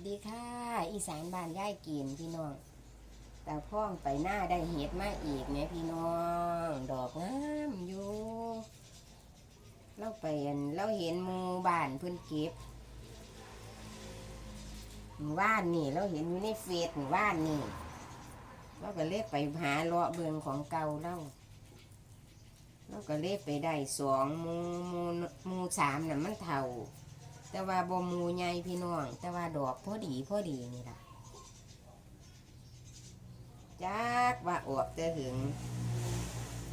สดีค่ะ อีสานบ้านย่ายกินพี่น้องตาพ่องไปหน้าได้เห็ดมาอีกเนี่ยพี่น้อง ดอกงามอยู่เราไปอันเราเห็นหมูบ้านเพื่อนเก็บหมู่บ้านนี่เราเห็นอยู่ในเฟซหมู่บ้านนี่เราก็เลยไปหาเลาะเบืองของเก่าเราเราก็เลยไปได้สองมูมูมูสามน่ะมันเท่า แต่ว่าบ่มูใหญ่พี่น้องแต่ว่าดอกพอดีพอดีนี่ล่ะจักว่าอวบจะถึง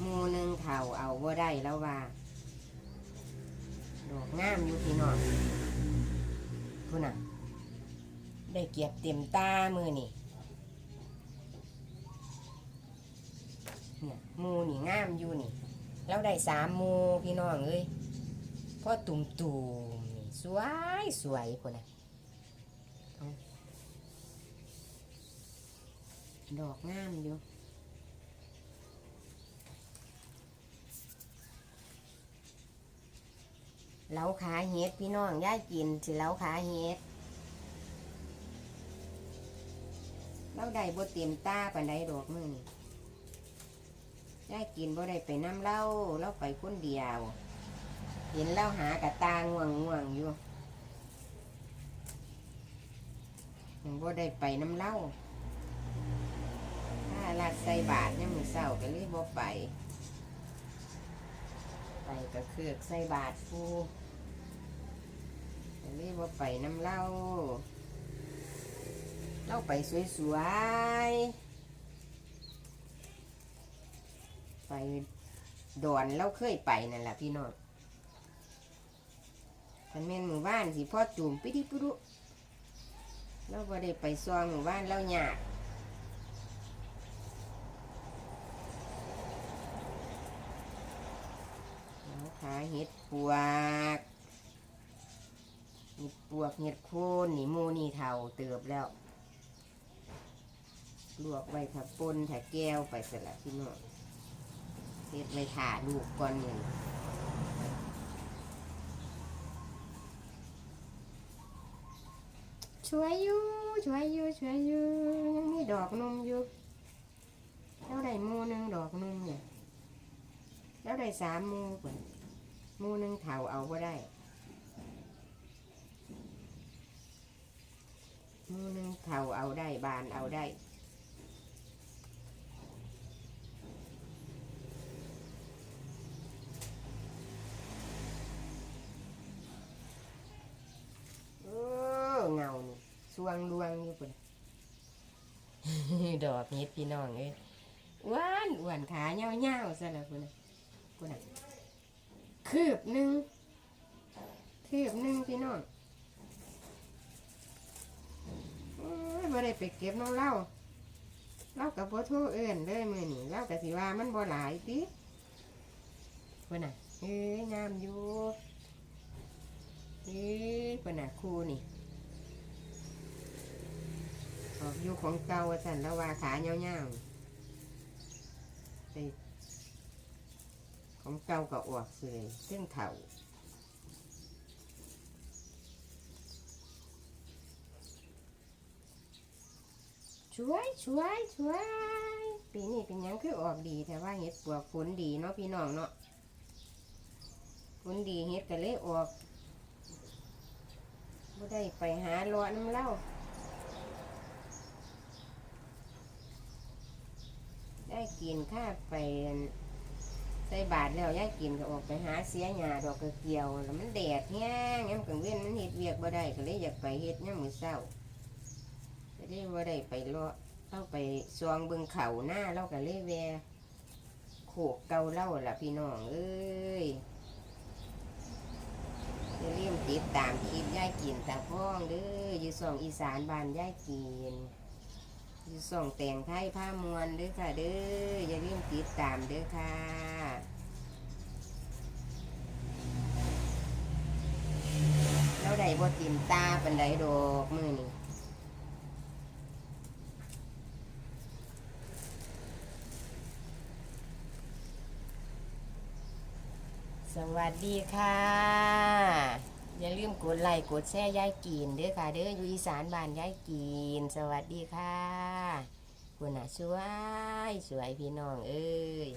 มูหนึ่งเท่าเอาบ่ได้แล้วว่าดอกงามอยู่พี่น้องพุ่นน่ะ ได้เก็บเต็มตามือนี่เนี่ยมูนี่งามอยู่นี่แล้วได้สามมูพี่น้องเอ้ยพ่อตุ่มตุ่ม สวยสวยคนน่ะดอกงามอยู่เหลาขาเฮ็ดพี่น้องย่ายกินสิเหลาขาเฮ็ดเราได้บ่เต็มตาปานใดดอกมือนี่ย่ายกินบ่ได้ไปน้ำเล่าเราไปคนเดียว เห็นเล่าหากะตาง่วงง่วงอยู่ยังบ่ได้ไปน้ำเล่าถ้าลัดใส่บาทเนี่ยมือเศร้าก็เลยบ่ไป ไปก็เคือกใส่บาทฟูก็เลยบ่ไปน้ำเล่าเล่าไปสวยๆ ไปดอนเราเคยไปนั่นแหละพี่น้อง คันแม่นหมู่บ้านสิพ่อจูมปิดิปุรุเราบ่ได้ไปซองหมู่บ้านเราหยาดขาเห็ดปวกเห็ดปวกเห็ดโคนนี่มูนี่เทาเติบแล้ว ลวกไว้ถ้าปนถ้าแก้วไปเสร็จแล้วพี่น้องเฮ็ดไว้ถ่าลูกก่อนหนึ่ง ช่วยอยู่ช่วยอยู่ช่วยอยู่ยังมีดอกนมอยู่แล้วได้มูหนึ่งดอกนมเนี่ยแล้วได้สามมูก่อนมูหนึ่งเถาเอาก็ได้มูหนึ่งเถาเอาได้บานเอาได้ เออเงานี่ส วงลวงอยู่ปุ่นดอกเห็ดพี่น้องเอ้ยอ้วนอ้วนขาเหี่ยวเหี่ยวๆซะแล้วปุ่นปุ่นะคืบหนึ่งคืบหนึ่งพี่น้องเอ้ยบ่ได้ไปเก็บน้องเล่าเล่ากับบ่โทเอิ้นเลยมือนี้เล่ากับสิว่ามันบ่หลายติปุ่นน่ะเอ้ยงามอยู่เอ๊ะปน่ะครูนี่ ออกอยู่ของเก่าว่าสันแล้วว่าขาเงาๆไปของเก่าก็ออกเลยเส้นเข่าช่วยช่วยช่วยปีนี้เป็นยังคือออกดีแต่ว่าเห็ดปวกฝนดีเนาะพี่น้องเนาะฝนดีเห็ดก็เลยออกบ่ได้ไปหาลาะน้ำเล่าได้ กินข้าไปใส่บาทแล้วยายกินก็ออกไปหาเสียหญ้าดอกกระเกี่ยวแล้วมันแดดแห้งยามกลางเว้นมันเฮ็ดเวียกบ่ได้ก็เลยอยากไปเฮ็ดยามมื้อเช้าก็เลยบ่ได้ไปเลาะเราไปซองเบิงเขาหน้าเราก็เลยแวะโขกเกาเล่าล่ะพี่น้องเอ้ยอย่าลืมติดตามคลิปย่ายกินตาพ้องเด้ออยู่ส่องอีสานบ้านย่ายกิน อยู่ส่องแต่งไทยผ้ามวนเด้อค่ะเด้ออย่าลืมติดตามเด้อค่ะเราได้บ่ติมตาปันไดดอกมือนี่สวัสดีค่ะ อย่าลืมกดไลค์กดแชร์ยายกีนเด้อค่ะ เด้ออยู่อีสานบ้านยายกีน สวัสดีค่ะคุณอะสวย สวยพี่น้องเอ้ย